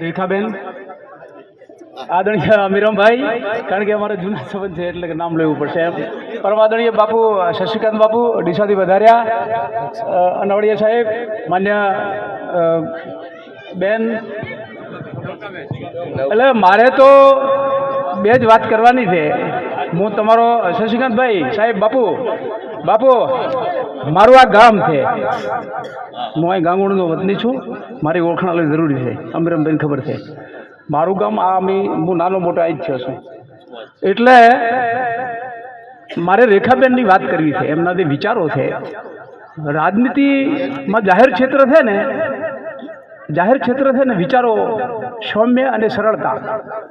રેખાબેન, આદરણીય અમીરમભાઈ, કારણ કે અમારા જૂના સંબંધ છે એટલે કે નામ લેવું પડશે એમ. પરમ આદરણીય બાપુ, શશિકાંત બાપુ, ડીસાથી વધાર્યા. અનવડિયા સાહેબ, માન્ય બેન. એટલે મારે તો બે જ વાત કરવાની છે. હું તમારો શશિકાંતભાઈ, સાહેબ, બાપુ. બાપુ, મારું આ ગામ છે. હું અહીં ગાંગોળનો વતની છું. મારી ઓળખાણ જરૂરી છે. અમીરમભાઈને ખબર છે. મારું ગામ આ અમે, હું નાનો મોટો આ જ થયો છું. એટલે મારે રેખાબેનની વાત કરવી છે. એમના જે વિચારો છે. રાજનીતિમાં જાહેર ક્ષેત્ર છે ને, જાહેર ક્ષેત્ર છે ને, વિચારો સૌમ્ય અને સરળતા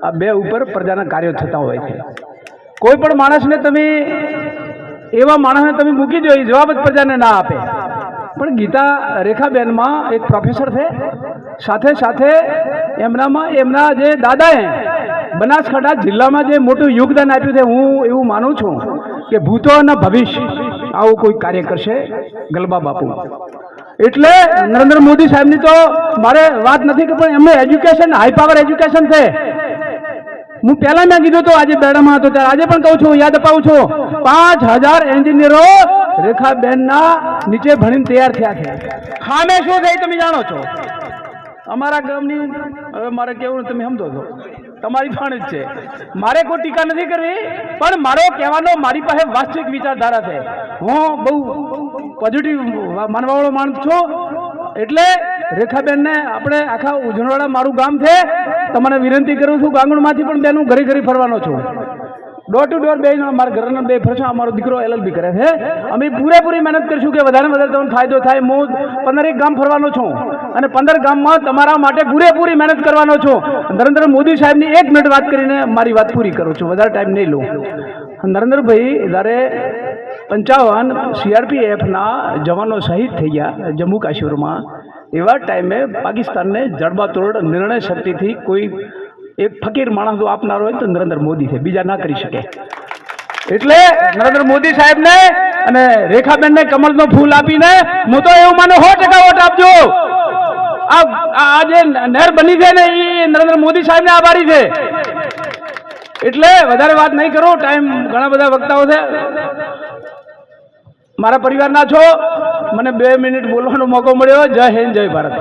આ બે ઉપર પ્રજાના કાર્યો થતા હોય છે. કોઈ પણ માણસને તમે એવા માણસને તમે મૂકી દો, એ જવાબ જ પ્રજાને ના આપે. પણ ગીતા રેખાબેનમાં એક પ્રોફેસર છે, સાથે સાથે એમનામાં એમના જે દાદાએ બનાસકાંઠા જિલ્લામાં જે મોટું યોગદાન આપ્યું છે, હું એવું માનું છું કે ભૂતો અને ભવિષ્ય, આવું કોઈ કાર્ય કરશે ગલબા બાપુ. એટલે નરેન્દ્ર મોદી સાહેબની તો મારે વાત નથી કે પણ એમને એજ્યુકેશન હાઈ પાવર એજ્યુકેશન છે. હું પહેલા મેં કીધું તો આજે બેડામાં હતો, ત્યારે આજે પણ કહું છું, યાદ અપાવું છું. પાંચ હજાર એન્જિનિયરો રેખાબેનના નીચે ભણીને તૈયાર થયા છે. ખામે શું થઈ તમે જાણો છો? અમારા ગામની, હવે મારે કેવું તમે સમજો છો. તમારી પણ જ છે. મારે કોઈ ટીકા નથી કરવી, પણ મારો કહેવાનો, મારી પાસે વાસ્તવિક વિચારધારા છે. હું બહુ પોઝિટિવ માનવાવાળો માણસ છું. એટલે રેખાબેનને આપણે આખા ઉજળવાડા મારું ગામ છે. તમને વિનંતી કરું છું, ગાંગણમાંથી પણ બેનું ઘરે ઘરે ફરવાનો છું. ડોર ટુ ડોર બે મારા ઘરના બે ફરશો, અમારો દીકરો એલએલબી કરે છે. અમે પૂરેપૂરી મહેનત કરીશું કે વધારે વધારે તમને ફાયદો થાય, હું પંદર એક ગામ ફરવાનો છું. અને પંદર ગામમાં તમારા માટે પૂરેપૂરી મહેનત કરવાનો છું. નરેન્દ્ર મોદી સાહેબની એક મિનિટ વાત કરીને મારી વાત પૂરી કરું છું. વધારે ટાઈમ નહીં લઉં નરેન્દ્રભાઈ, જ્યારે પંચાવન સીઆરપીએફના જવાનો શહીદ થઈ ગયા જમ્મુ કાશ્મીરમાં એવા ટાઈમે પાકિસ્તાનને જડબાતોડ નિર્ણય શક્તિથી કોઈ એક ફકીર માણસ જો આપનારો હોય તો નરેન્દ્ર મોદી છે, બીજા ના કરી શકે. એટલે નરેન્દ્ર મોદી સાહેબને અને રેખાબેનને કમળનો ફૂલ આપીને હું તો એવું માનું સો ટકા વોટ આપજો. આ જે નહેર બની છે ને એ નરેન્દ્ર મોદી સાહેબને આભારી છે. એટલે વધારે વાત નહીં કરો, ટાઈમ ઘણા બધા વક્તાઓ છે. મારા પરિવારના છો? મને બે મિનિટ બોલવાનો મોકો મળ્યો. જય હિન્દ જય ભારત.